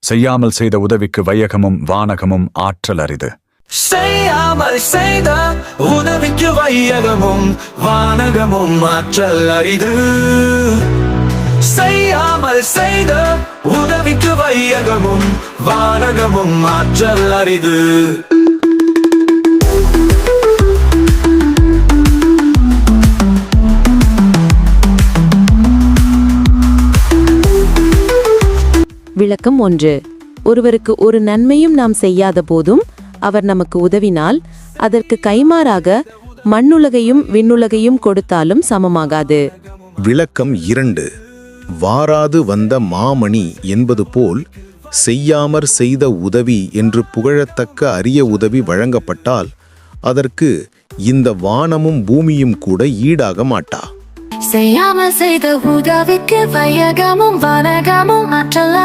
செய்யாமல் செய்த உதவிக்கு வையகமும் வானகமும் ஆற்றல் அரிது. செய்யாமல் செய்த உதவிக்கு வையகமும் வானகமும் ஆற்றல் அரிது. செய்யாமல் செய்த உதவிக்கு வையகமும் வானகமும் ஆற்றல் அரிது. விளக்கம் ஒன்று. ஒருவருக்கு ஒரு நன்மையும் நாம் செய்யாத போதும் அவர் நமக்கு உதவினால் அதற்கு கைமாறாக மண்ணுலகையும் விண்ணுலகையும் கொடுத்தாலும் சமமாகாது. விளக்கம் இரண்டு. வாராது வந்த மாமணி என்பது போல் செய்யாமற் செய்த உதவி என்று புகழத்தக்க அரிய உதவி வழங்கப்பட்டால் அதற்கு இந்த வானமும் பூமியும் கூட ஈடாக மாட்டா. செய்யாமல் செய்த உதவிக்கு வையகமும் வனகமும் அரிது